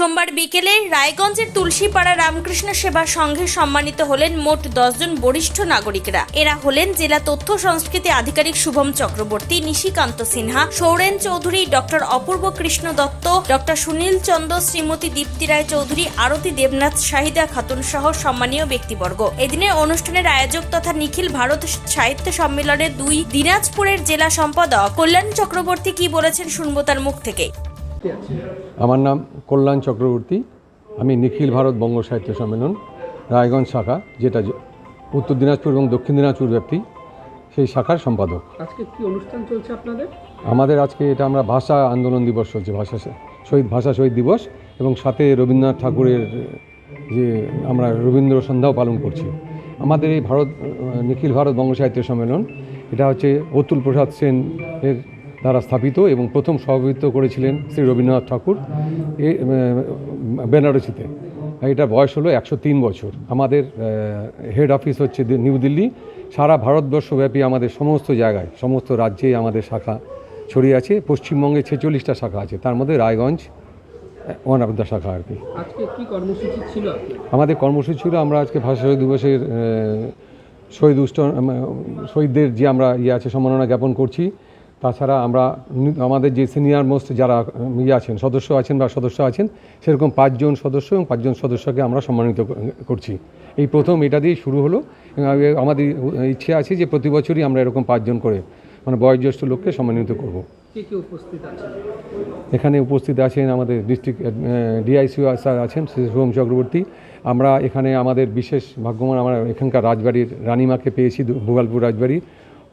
সোমবার বিকেলে রায়গঞ্জের তুলসীপাড়া রামকৃষ্ণ সেবা সংঘে সম্মানিত হলেন মোট দশজন বরিষ্ঠ নাগরিকরা। এরা হলেন জেলা তথ্য সংস্কৃতি আধিকারিক শুভম চক্রবর্তী, নিশিকান্ত সিনহা, সৌরেন চৌধুরী, ডক্টর অপূর্ব কৃষ্ণ দত্ত, ডক্টর সুনীল চন্দ শ্রীমতী দীপ্তি রায় চৌধুরী, আরতি দেবনাথ, শাহিদা খাতুন সহ সম্মানীয় ব্যক্তিবর্গ। এদিনের অনুষ্ঠানের আয়োজক তথা নিখিল ভারত সাহিত্য সম্মেলনের দুই দিনাজপুরের জেলা সম্পাদক কল্যাণ চক্রবর্তী কি বলেছেন শুনব তার মুখ থেকে। আমার নাম কল্যাণ চক্রবর্তী। আমি নিখিল ভারত বঙ্গ সাহিত্য সম্মেলন রায়গঞ্জ শাখা যেটা উত্তর দিনাজপুর এবং দক্ষিণ দিনাজপুর ব্যাপ্তি সেই শাখার সম্পাদক। আজকে কি অনুষ্ঠান চলছে আপনাদের? আমাদের আজকে এটা আমরা ভাষা আন্দোলন দিবস চলছে ভাষা শহীদ ভাষা শহীদ দিবস এবং সাথে রবীন্দ্রনাথ ঠাকুরের যে আমরা রবীন্দ্র সন্ধ্যাও পালন করছি। আমাদের এই ভারত নিখিল ভারত বঙ্গ সাহিত্য সম্মেলন এটা হচ্ছে অতুল প্রসাদ সেন এর দ্বারা স্থাপিত এবং প্রথম সভাপতিত্ব করেছিলেন শ্রী রবীন্দ্রনাথ ঠাকুর এ বেনারসিতে। এটা বয়স হলো একশো তিন বছর। আমাদের হেড অফিস হচ্ছে নিউ দিল্লি। সারা ভারতবর্ষব্যাপী আমাদের সমস্ত জায়গায় সমস্ত রাজ্যে আমাদের শাখা ছড়িয়ে আছে। পশ্চিমবঙ্গে ছেচল্লিশটা শাখা আছে। তার মধ্যে রায়গঞ্জ ওয়ান অফ দ্য শাখা আর কি। কর্মসূচি ছিল? আমাদের কর্মসূচি ছিল আমরা আজকে ভাষা শহীদ দিবসের শহীদ উষ্ট শহীদদের যে আমরা ইয়ে আছে সম্মাননা জ্ঞাপন করছি। তাছাড়া আমরা আমাদের যে সিনিয়র মোস্ট যারা ইয়ে আছেন সদস্য আছেন বা সদস্য আছেন সেরকম পাঁচজন সদস্য এবং পাঁচজন সদস্যকে আমরা সম্মানিত করছি। এই প্রথম এটা দিয়েই শুরু হলো। আমাদের ইচ্ছে আছে যে প্রতি বছরই আমরা এরকম পাঁচজন করে মানে বয়োজ্যেষ্ঠ লোককে সম্মানিত করব। এখানে উপস্থিত আছেন আমাদের ডিস্ট্রিক্ট ডিআইসিও স্যার আছেন শ্রী শুভম চক্রবর্তী। আমরা এখানে আমাদের বিশেষ ভাগ্যবান আমরা এখানকার রাজবাড়ির রানীমাকে পেয়েছি ভোগালপুর রাজবাড়ি।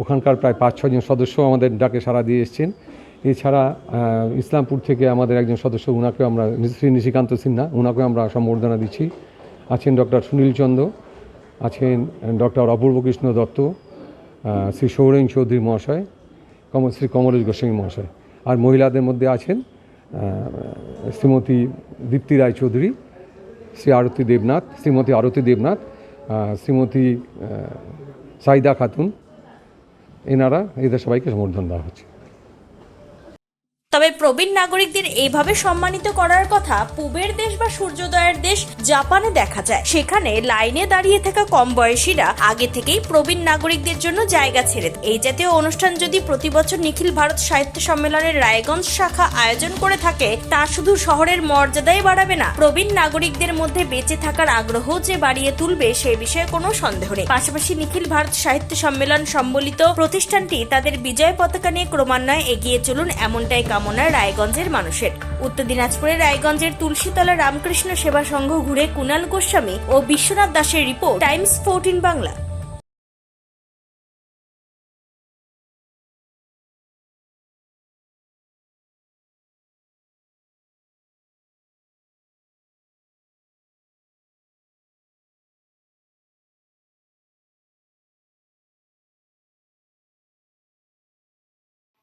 ওখানকার প্রায় পাঁচ ছজন সদস্য আমাদের ডাকে সাড়া দিয়ে এসছেন। এছাড়া ইসলামপুর থেকে আমাদের একজন সদস্য, উনাকেও আমরা, শ্রী নিশিকান্ত সিনহা, উনাকেও আমরা সম্বর্ধনা দিচ্ছি। আছেন ডক্টর সুনীল চন্দ্র, আছেন ডক্টর অপূর্ব কৃষ্ণ দত্ত শ্রী সৌরেন চৌধুরী মহাশয়, কম, শ্রী কমলেশ গোস্বামী মহাশয়। আর মহিলাদের মধ্যে আছেন শ্রীমতী দীপ্তি রায় চৌধুরী, শ্রী আরতি দেবনাথ, শ্রীমতী আরতি দেবনাথ শ্রীমতী সাইদা খাতুন এনারা এদের সবাইকে সমর্থন দেওয়া হচ্ছে। তবে প্রবীণ নাগরিকদের এইভাবে সম্মানিত করার কথা পূবের দেশ বা সূর্যোদয়ের দেশ জাপানে দেখা যায় সেখানে লাইনে দাঁড়িয়ে থাকা কম বয়সীরা আগে থেকেই প্রবীণ নাগরিকদের জন্য জায়গা ছেড়ে। এই জাতীয় অনুষ্ঠান যদি প্রতি বছর নিখিল ভারত সাহিত্য সম্মেলনের রায়গঞ্জ শাখা আয়োজন করে থাকে, তা শুধু শহরের মর্যাদাই বাড়াবে না, প্রবীণ নাগরিকদের মধ্যে বেঁচে থাকার আগ্রহ যে বাড়িয়ে তুলবে সে বিষয়ে কোনো সন্দেহ নেই পাশাপাশি নিখিল ভারত সাহিত্য সম্মেলন সম্বলিত প্রতিষ্ঠানটি তাদের বিজয় পতাকা নিয়ে ক্রমান্বয়ে এগিয়ে চলুন, এমনটাই কামনা রায়গঞ্জের মানুষের। উত্তর দিনাজপুরে রায়গঞ্জের তুলসীতলা রামকৃষ্ণ সেবা সংঘ ঘুরে কুণাল গোস্বামী ও বিশ্বনাথ দাসের রিপোর্ট, টাইমস ফোরটিন বাংলা।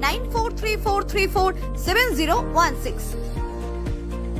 9434347016.